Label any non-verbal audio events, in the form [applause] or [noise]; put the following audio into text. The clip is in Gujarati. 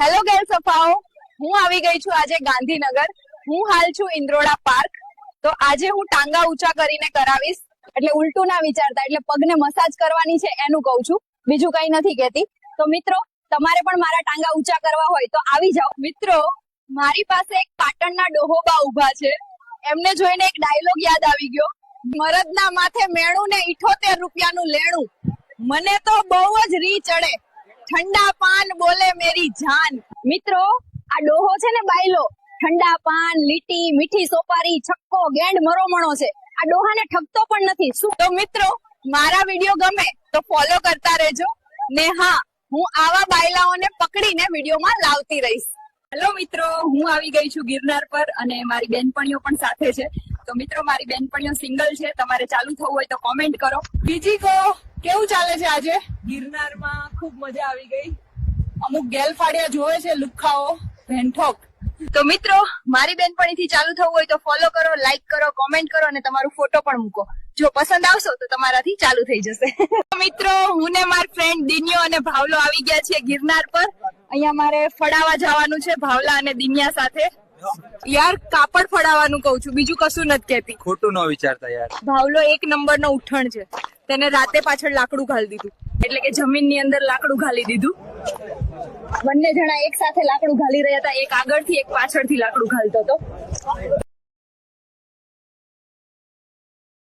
હેલો ગેલ સફાઓ હું આવી ગઈ છું આજે ગાંધીનગર. હું હાલ છું ઇન્દ્રોડા પાર્ક. તો આજે હું ટાંગા ઊંચા કરીને કરાવીશ. એટલે ઉલટું ના વિચારતા, એટલે પગને મસાજ કરવાની છે એનું કહું છું. બીજું કઈ નથી કહેતી. તો મિત્રો, તમારે પણ મારા ટાંગા ઊંચા કરવા હોય તો આવી જાઓ. મિત્રો, મારી પાસે એક પાટણના ડોહોબા ઊભા છે. એમને જોઈને એક ડાયલોગ યાદ આવી ગયો. મરદના માથે મેણું ને ઇઠોતેર રૂપિયાનું લેણું. મને તો બહુ જ રી ચડે. ઠંડા પાન બોલે મેરી જાન. મિત્રો આ ડોહો છે ને બાયલો ઠંડા પાન લીટી મીઠી સોપારી છક્કો ગેંડ મરોમણો છે. આ ડોહાને ઠગતો પણ નથી. શું? તો મિત્રો મારા વીડિયો ગમે તો ફોલો કરતા રહેજો. ને હા હું આવા બાયલાઓને પકડીને વિડીયોમાં લાવતી રહીશ. હેલો મિત્રો હું આવી ગઈ છું ગિરનાર પર અને મારી બેનપણીઓ પણ સાથે છે. તો મિત્રો મારી બેનપણીઓ સિંગલ છે. તમારે ચાલુ થવું હોય તો કોમેન્ટ કરો. બીજી કો કેવું ચાલે છે આજે? ગિરનારમાં ખૂબ મજા આવી ગઈ. અમુક ગેલફાડિયા જોવે છે લુખાઓ ભેંઠોક. તો મિત્રો મારી બેનપણીથી ચાલુ થવું હોય તો ફોલો કરો લાઈક કરો કોમેન્ટ કરો અને તમારું ફોટો પણ મૂકો. જો પસંદ આવશો તો તમારાથી ચાલુ થઈ જશે. [laughs] તો મિત્રો હું ને મારા ફ્રેન્ડ દિન્યો અને ભાવલો આવી ગયા છે ગિરનાર પર. અહીંયા મારે ફડાવા જવાનું છે ભાવલા અને દિન્યા સાથે. યાર કાપડ ફડાવાનું કહું છું બીજું કશું નથી કહેતી. ખોટું ન વિચારતા યાર. ભાવલો એક નંબર નો ઉઠણ છે. તેને રાતે પાછળ લાકડું ઘાલી દીધું. એટલે કે જમીનની અંદર લાકડું ઘાલી દીધું. બંને જણા એક સાથે લાકડું ઘાલી રહ્યા હતા. એક આગળથી, એક પાછળથી લાકડું ઘાલતો હતો.